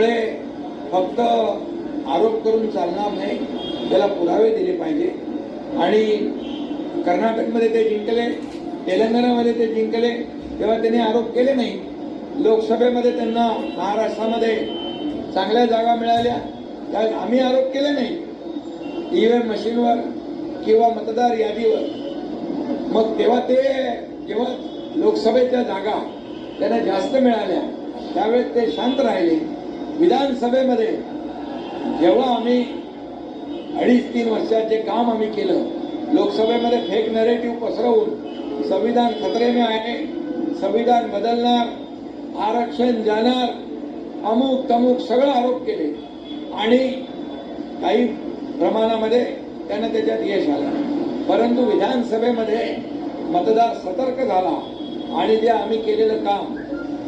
त्यामुळे फक्त आरोप करून चालणार नाही त्याला पुरावे दिले पाहिजे. आणि कर्नाटकमध्ये ते जिंकले तेलंगणामध्ये ते जिंकले तेव्हा त्यांनी आरोप केले नाही. लोकसभेमध्ये त्यांना महाराष्ट्रामध्ये चांगल्या जागा मिळाल्या. त्या आम्ही आरोप केले नाही. ईव्हीएम मशीनवर किंवा मतदार यादीवर. मग तेव्हा ते जेव्हा लोकसभेच्या जागा त्यांना जास्त मिळाल्या. त्यावेळेस ते शांत राहिले. विधानसभेमध्ये जेव्हा आम्ही अडीच तीन वर्षाचे काम आम्ही केलं लोकसभेमध्ये फेक नरेटिव्ह पसरवून संविधान खतरेने आहे संविधान बदलणार आरक्षण जाणार अमुक तमुक सगळं आरोप केले. आणि काही प्रमाणामध्ये त्यांना त्याच्यात यश आलं. परंतु विधानसभेमध्ये मतदार सतर्क झाला आणि जे आम्ही केलेलं काम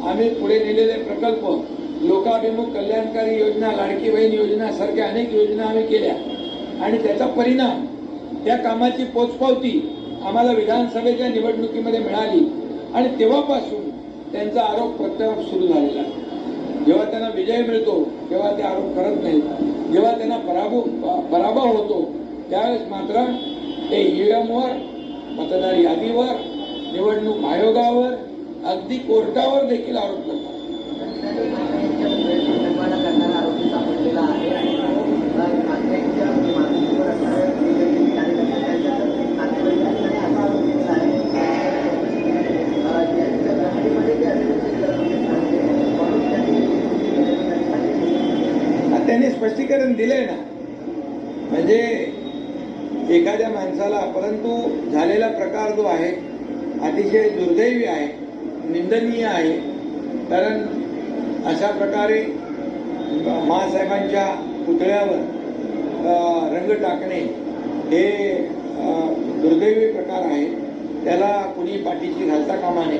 आम्ही पुढे नेलेले प्रकल्प लोकाभिमुख कल्याणकारी योजना लाडकी बहीण योजना सारख्या अनेक योजना आम्ही केल्या. आणि त्याचा परिणाम त्या कामाची पोचपावती आम्हाला विधानसभेच्या निवडणुकीमध्ये मिळाली. आणि तेव्हापासून त्यांचा आरोप प्रत्यारोप सुरू झालेला आहे. जेव्हा त्यांना विजय मिळतो तेव्हा ते आरोप करत नाहीत. जेव्हा त्यांना पराभव पराभव होतो त्यावेळेस मात्र ते ईव्हीएमवर मतदार यादीवर निवडणूक आयोगावर अगदी कोर्टावर देखील आरोप करतात. आहे त्यांनी त्यांनी स्पष्टीकरण दिलंय ना. म्हणजे एखाद्या माणसाला परंतु झालेला प्रकार जो आहे अतिशय दुर्दैवी आहे निंदनीय आहे. कारण अशा प्रकारे महासाहेबांच्या पुतळ्यावर रंग टाकणे हे दुर्दैवी प्रकार आहे. त्याला कुणी पाठीशी घालता कामा नये.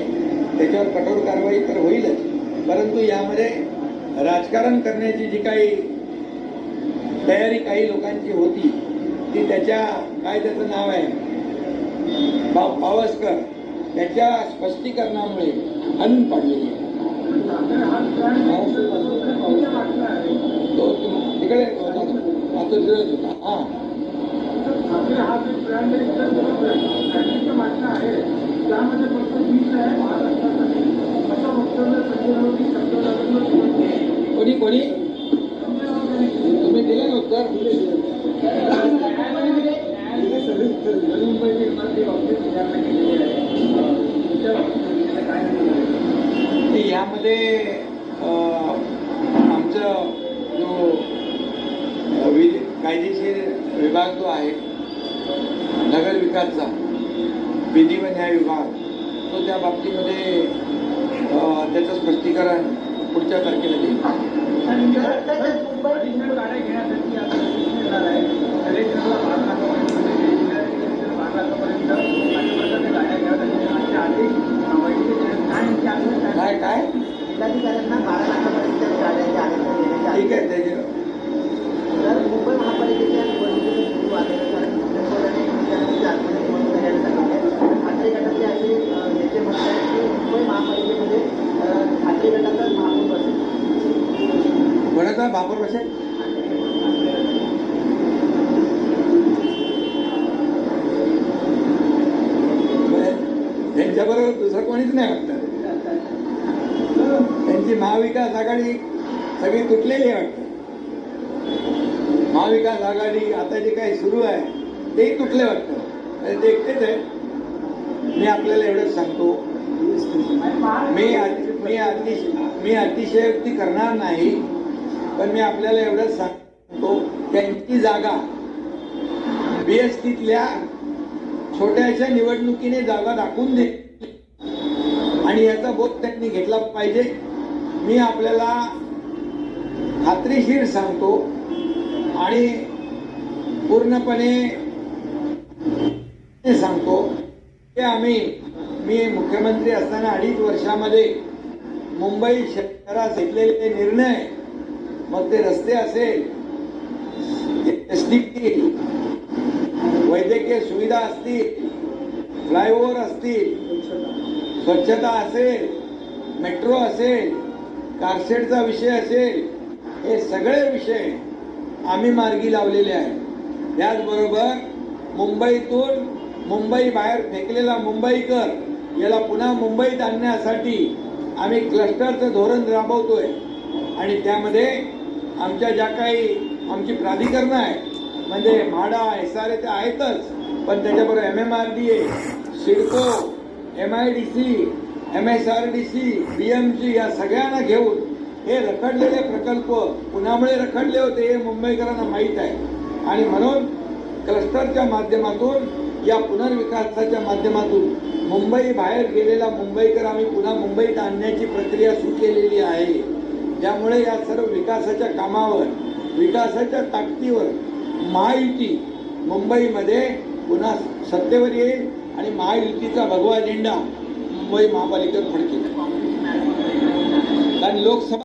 त्याच्यावर कठोर कारवाई तर होईलच. परंतु यामध्ये राजकारण करण्याची जी काही तयारी काही लोकांची होती ती त्याच्या काय त्याचं नाव आहे. पा- पावसकर त्याच्या स्पष्टीकरणामुळे अन आहे आहे तो तुम- हा आपले ब्रँड ब्रँडिंगचं मागणं आहे त्यामध्ये फक्त वीज आहे महाराष्ट्रासाठी असं वक्तव्य संजय शब्द कोणी? कोणी तुम्ही दिले ना उत्तर? नवी मुंबईची इमारती विचारणा केलेली आहे. यामध्ये आमचा आमचं जो वि- कायदेशीर विभाग जो आहे नगर विकासचा विधी व न्याय विभाग तो त्या बाबतीमध्ये त्याचं स्पष्टीकरण पुढच्या तारखेला देईल. कोणाचा बापर बसेल त्यांच्याबरोबर दुसरं कोणीच नाही वाटत. त्यांची महाविकास आघाडी सगळी तुटलेली आहे वाटतं. महाविकास आघाडी आता जे काही सुरू आहे तेही तुटले वाटतं. ते एकटेच आहे मी आपल्याला एवढंच सांगतो. मी मी अतिशय मी अतिशयोक्ती करणार नाही. पण मी आपल्याला एवढंच सांगतो त्यांची जागा बीएसटीतल्या छोट्याशा निवडणुकीने जागा दाखवून दे. आणि याचा बोध त्यांनी घेतला पाहिजे. मी आपल्याला खात्रीशीर सांगतो आणि पूर्णपणे सांगतो ते आम्ही मी मुख्यमंत्री असताना अडीच वर्षामध्ये मुंबई शहरात घेतलेले निर्णय मग ते रस्ते असेल एस डी वैद्यकीय सुविधा असतील फ्लायओव्हर असतील स्वच्छता असेल मेट्रो असेल कारशेडचा विषय असेल हे सगळे विषय आम्ही मार्गी लावलेले आहेत. त्याचबरोबर मुंबईतून मुंबई बाहेर फेकलेला मुंबईकर याला पुन्हा मुंबईत आणण्यासाठी आम्ही क्लस्टरचं धोरण राबवतोय. आणि त्यामध्ये आमच्या ज्या काही आमची प्राधिकरणं आहे म्हणजे म्हाडा एस आर ए ते आहेतच पण त्याच्याबरोबर M M R D A CIDCO M I D C M S R D C B M C या सगळ्यांना घेऊन हे रखडलेले प्रकल्प पुण्यामुळे रखडले होते हे मुंबईकरांना माहीत आहे. आणि म्हणून क्लस्टरच्या माध्यमातून या पुनर्विकासाच्या माध्यमातून मुंबई बाहेर गेलेला मुंबईकर आम्ही पुन्हा मुंबईत आणण्याची प्रक्रिया सुरू केलेली आहे. त्यामुळे या सर्व विकासाच्या कामावर विकासाच्या ताकदीवर महायुती मुंबईमध्ये पुन्हा सत्तेवर येईल आणि महायुतीचा भगवा झेंडा मुंबई महापालिकेत फडकेल. कारण लोकसभा